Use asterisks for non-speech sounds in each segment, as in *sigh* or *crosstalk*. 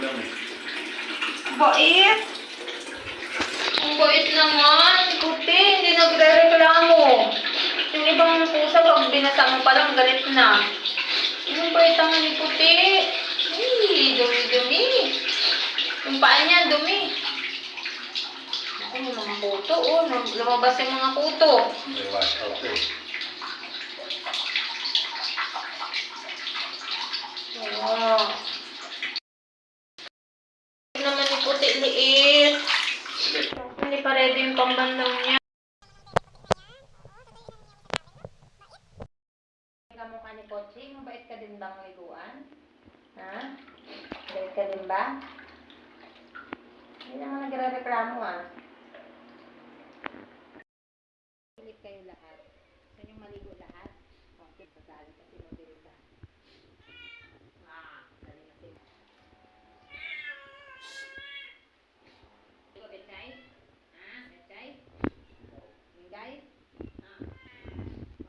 damit. Bait. Ang bait naman. Puti, hindi nagre-reklamo. Yung ibang pusa, pag binasa mo pa lang, galit na. Yung bait naman ni Puti. Ay, dumi-dumi. Yung paa niya, dumi. Ay, yung mga kuto, oh. Lumabas yung mga kuto. May wash out eh. Wow. Yung naman ni Puti, liit. Hindi pa ready yung pambandang niya. Kamukha ni Pochi, mabait ka din bang liguan? Ha? Mabait ka din ba? Hindi naman nagre-reklamo ah. Pilit kayo lahat. Gusto nyo maligo lahat? Okay, sasali kasi mabilis. Ah, dali na sila. Ligo, Betchay? Ha? Betchay? Mingay? Ah.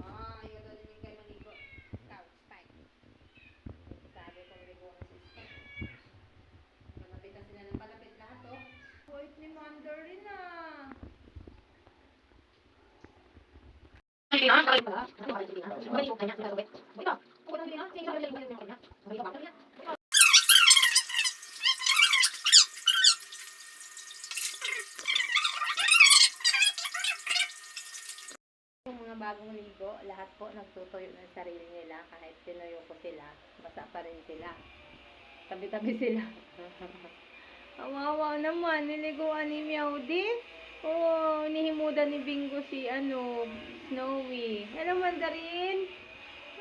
Ah, ayaw daw ni Mingay maligo. Ikaw, Spike. Sabi kong ligo ang sister. Malapit na sila ng palapit lahat, oh. Wait ni Mandarin ah. Yung mga bagong ligo, lahat po nagtutuyo ng sarili nila kahit tinuyo ko sila, basa pa rin sila. Tabi-tabi sila. *laughs* Awawa naman, niliguan ni Meowdy. Oo, nihimudan ni Bingo si ano, Snowy. Hello, Mandarin.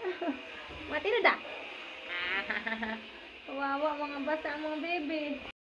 *laughs* Matino da. *laughs* Kawawa mga basa mga bebe.